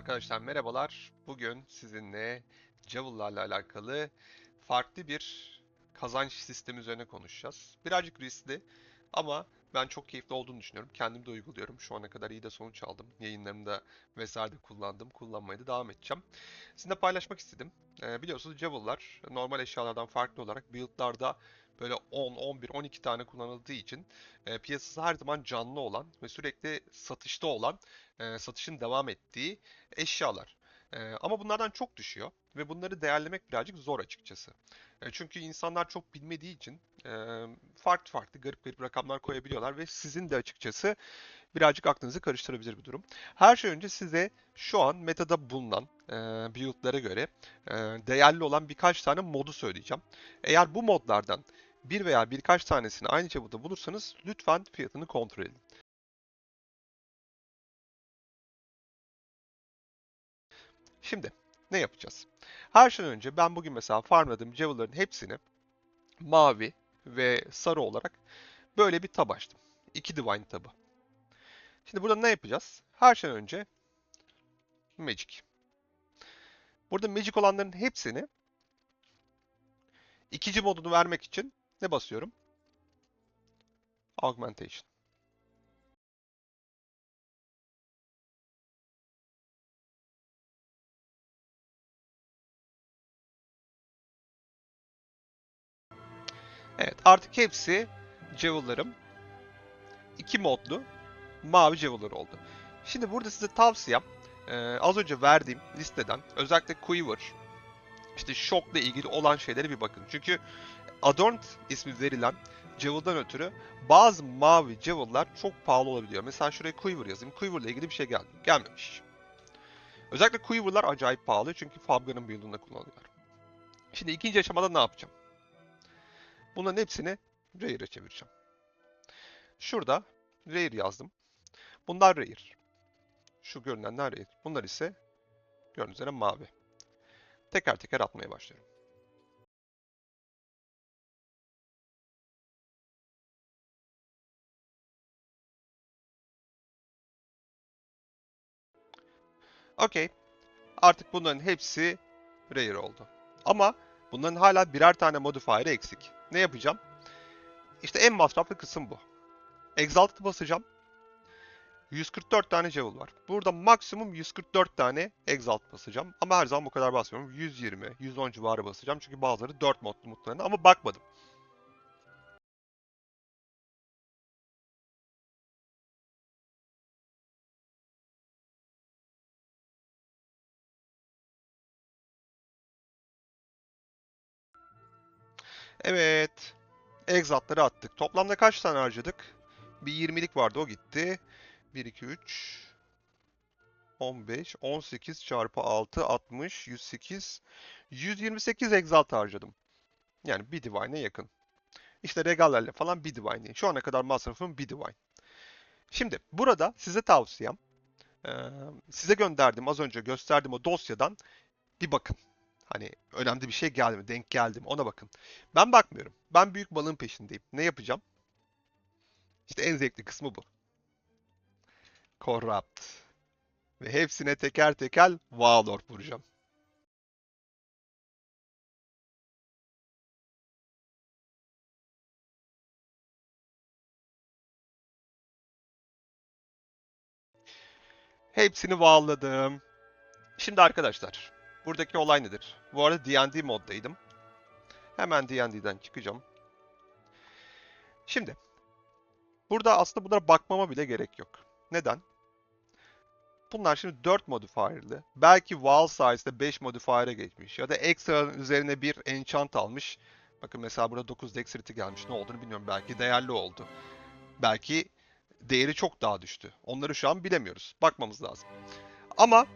Arkadaşlar merhabalar. Bugün sizinle Javel'larla alakalı farklı bir kazanç sistemi üzerine konuşacağız. Birazcık riskli ama ben çok keyifli olduğunu düşünüyorum. Kendim de uyguluyorum. Şu ana kadar iyi de sonuç aldım. Yayınlarımda vesaire de kullandım. Kullanmaya da devam edeceğim. Sizinle paylaşmak istedim. Ee, biliyorsunuz Javel'lar normal eşyalardan farklı olarak build'larda böyle 10, 11, 12 tane kullanıldığı için e, piyasası her zaman canlı olan ve sürekli satışta olan, e, satışın devam ettiği eşyalar. E, ama bunlardan çok düşüyor ve bunları değerlemek birazcık zor açıkçası. E, çünkü insanlar çok bilmediği için e, farklı farklı garip garip rakamlar koyabiliyorlar ve sizin de açıkçası birazcık aklınızı karıştırabilir bir durum. Her şey önce size şu an metada bulunan e, build'lara göre e, değerli olan birkaç tane modu söyleyeceğim. Eğer bu modlardan bir veya birkaç tanesini aynı çabuda bulursanız lütfen fiyatını kontrol edin. Şimdi ne yapacağız? Her şeyden önce ben bugün mesela farmladığım Javel'ların hepsini mavi ve sarı olarak böyle bir tab açtım. İki Divine tabı. Şimdi burada ne yapacağız? Her şeyden önce Magic. Burada Magic olanların hepsini ikinci modunu vermek için ne basıyorum? Augmentation. Evet artık hepsi Javel'larım iki modlu mavi Javel'lar oldu. Şimdi burada size tavsiyem e, az önce verdiğim listeden özellikle Quiver işte Shock'la ilgili olan şeylere bir bakın. Çünkü Adorned ismi verilen Javel'dan ötürü bazı mavi Javel'lar çok pahalı olabiliyor. Mesela şuraya Quiver yazayım. Quiver ile ilgili bir şey geldi. Gelmemiş. Özellikle Quiver'lar acayip pahalı çünkü Fabga'nın build'unda kullanılıyor. Şimdi ikinci aşamada ne yapacağım? Bunların hepsini Rare'e çevireceğim. Şurada Rare yazdım. Bunlar Rare. Şu görünenler Rare. Bunlar ise gördüğünüz üzere mavi. Teker teker atmaya başlıyorum. Okey. Artık bunların hepsi rare oldu. Ama bunların hala birer tane modifier'ı eksik. Ne yapacağım? İşte en masraflı kısım bu. Exalted basacağım. 144 tane Javel var. Burada maksimum 144 tane Exalt basacağım. Ama her zaman bu kadar basmıyorum. 120, 110 civarı basacağım. Çünkü bazıları 4 modlu muhtemelen ama bakmadım. Evet. Exalt'ları attık. Toplamda kaç tane harcadık? Bir 20'lik vardı o gitti. 1, 2, 3, 15, 18 çarpı 6, 60, 108, 128 Exalt harcadım. Yani bir Divine'e yakın. İşte regallerle falan bir Divine. Şu ana kadar masrafım bir Divine. Şimdi burada size tavsiyem, size gönderdim az önce gösterdiğim o dosyadan bir bakın. Hani önemli bir şey geldi mi, denk geldi mi ona bakın. Ben bakmıyorum. Ben büyük balığın peşindeyim. Ne yapacağım? İşte en zevkli kısmı bu. Corrupt. Ve hepsine teker teker Warlord vuracağım. Hepsini bağladım. Şimdi arkadaşlar, buradaki olay nedir? Bu arada D&D moddaydım. Hemen D&D'den çıkacağım. Şimdi, burada aslında bunlara bakmama bile gerek yok. Neden? Bunlar şimdi 4 modifier'lı. Belki wall size'de 5 modifier'e geçmiş. Ya da extra üzerine bir enchant almış. Bakın mesela burada 9 dexterity gelmiş. Ne olduğunu bilmiyorum. Belki değerli oldu. Belki değeri çok daha düştü. Onları şu an bilemiyoruz. Bakmamız lazım. Ama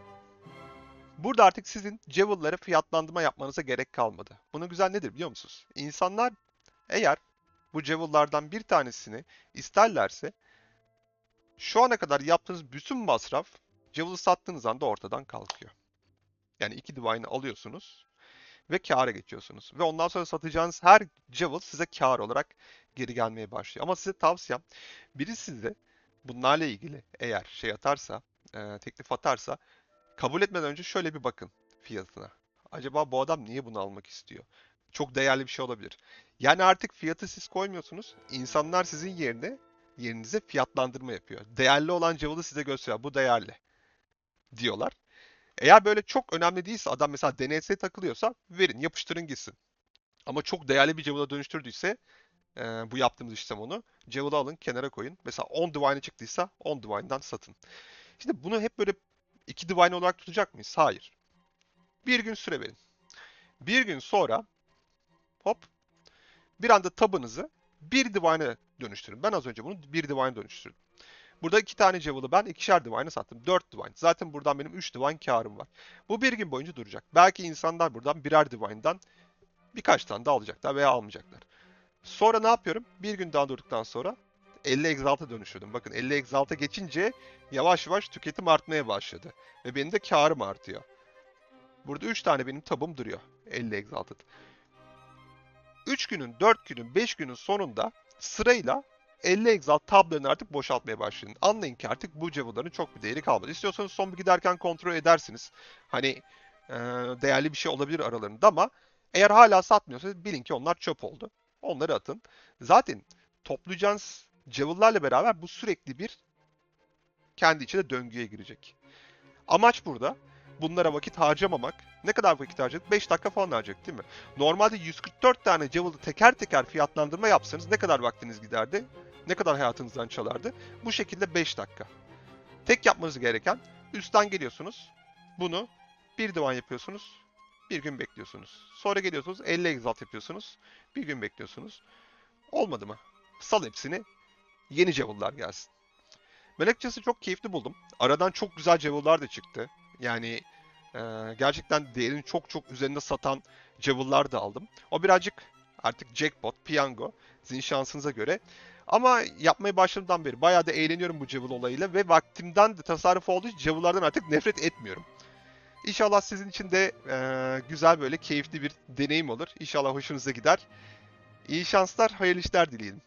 burada artık sizin Javel'lara fiyatlandırma yapmanıza gerek kalmadı. Bunun güzel nedir biliyor musunuz? İnsanlar eğer bu Javel'lardan bir tanesini isterlerse şu ana kadar yaptığınız bütün masraf Javel'ı sattığınız anda ortadan kalkıyor. Yani iki Divine'ı alıyorsunuz ve kâra geçiyorsunuz. Ve ondan sonra satacağınız her Javel size kâr olarak geri gelmeye başlıyor. Ama size tavsiyem biri size bunlarla ilgili eğer şey atarsa, e, teklif atarsa Kabul etmeden önce şöyle bir bakın fiyatına. Acaba bu adam niye bunu almak istiyor? Çok değerli bir şey olabilir. Yani artık fiyatı siz koymuyorsunuz. İnsanlar sizin yerine yerinize fiyatlandırma yapıyor. Değerli olan cevabı size gösteriyor. Bu değerli diyorlar. Eğer böyle çok önemli değilse adam mesela DNS takılıyorsa verin yapıştırın gitsin. Ama çok değerli bir cevabı dönüştürdüyse e, bu yaptığımız işlem onu. Cevabı alın kenara koyun. Mesela 10 Divine çıktıysa 10 Divine'dan satın. Şimdi bunu hep böyle iki Divine olarak tutacak mıyız? Hayır. Bir gün süre verin. Bir gün sonra hop bir anda tabınızı bir Divine'e dönüştürün. Ben az önce bunu bir Divine'e dönüştürdüm. Burada iki tane Javel'ı ben ikişer Divine'e sattım. Dört Divine. Zaten buradan benim üç Divine karım var. Bu bir gün boyunca duracak. Belki insanlar buradan birer Divine'dan birkaç tane daha alacaklar veya almayacaklar. Sonra ne yapıyorum? Bir gün daha durduktan sonra 50 Exalt'a dönüştürdüm. Bakın 50 Exalt'a geçince yavaş yavaş tüketim artmaya başladı. Ve benim de karım artıyor. Burada 3 tane benim tabım duruyor. 50 Exalted. 3 günün, 4 günün, 5 günün sonunda sırayla 50 Exalt tablarını artık boşaltmaya başlayın. Anlayın ki artık bu cevapların çok bir değeri kalmadı. İstiyorsanız son bir giderken kontrol edersiniz. Hani e, değerli bir şey olabilir aralarında ama eğer hala satmıyorsanız bilin ki onlar çöp oldu. Onları atın. Zaten toplayacağınız cevıllarla beraber bu sürekli bir kendi içinde döngüye girecek. Amaç burada bunlara vakit harcamamak. Ne kadar vakit harcadık? 5 dakika falan harcadık değil mi? Normalde 144 tane cevıldı teker teker fiyatlandırma yapsanız ne kadar vaktiniz giderdi? Ne kadar hayatınızdan çalardı? Bu şekilde 5 dakika. Tek yapmanız gereken üstten geliyorsunuz. Bunu bir divan yapıyorsunuz. Bir gün bekliyorsunuz. Sonra geliyorsunuz 50 exalt yapıyorsunuz. Bir gün bekliyorsunuz. Olmadı mı? Sal hepsini. Yeni cevıllar gelsin. Ben açıkçası çok keyifli buldum. Aradan çok güzel cevıllar da çıktı. Yani e, gerçekten değerini çok çok üzerinde satan cevıllar da aldım. O birazcık artık jackpot, piyango sizin şansınıza göre. Ama yapmaya başladığımdan beri bayağı da eğleniyorum bu cevıl olayıyla ve vaktimden de tasarruf olduğu için cevıllardan artık nefret etmiyorum. İnşallah sizin için de e, güzel böyle keyifli bir deneyim olur. İnşallah hoşunuza gider. İyi şanslar, hayırlı işler dileyelim.